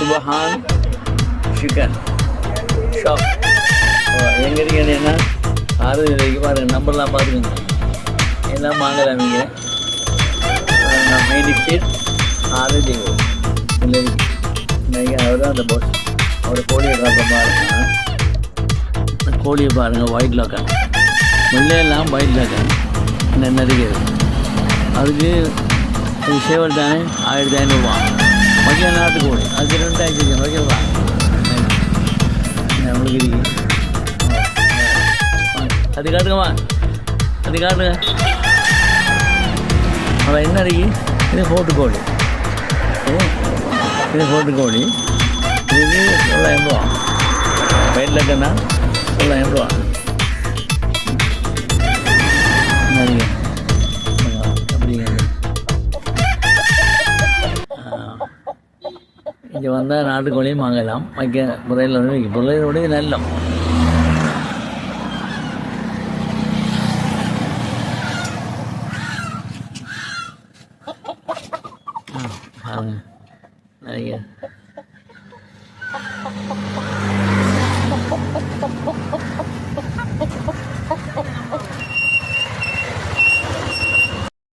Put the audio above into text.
சுபஹான் chicken shop oh, எங்கே இருக்கீங்கன்னா ஆறு வரைக்கும் பாருங்கள் நம்பர்லாம் பார்த்துக்கோங்க. எல்லாம் வாங்கலாம் நீங்கள் மெயின் ஸ்ட்ரீட் ஆறு ஜீவோ இல்லை இன்னைக்கு அவர் தான் அந்த பாஸ் அவர் கோழி காட்டுற பாருங்க கோழியை பாருங்கள் ஒயிட் லாக்கா முள்ளையெல்லாம் ஒயிட் லாக்கா என்ன இருக்குது அதுக்கு இது சேவல் தானே? ஆயிரத்தி ஐநூறுரூவா மதிய நாட்டு கோழி அதுக்கு ரெண்டாயிரத்தி ஓகேவா நம்மளுக்கு இருக்கு அது காட்டுங்கம்மா அது காட்டுங்க அவன் என்ன இருக்கு இது போட்டு கோழி இது இது கோழி இதுக்கு தொள்ளாயிரம் ரூபா வயலில் இருக்கன்னா இங்கே வந்தால் நாட்டுக்கோழியும் வாங்கலாம் வைக்க முறையில் வந்து வைக்க முறையினுடைய நல்லம் ஆ, பாருங்க நிறைய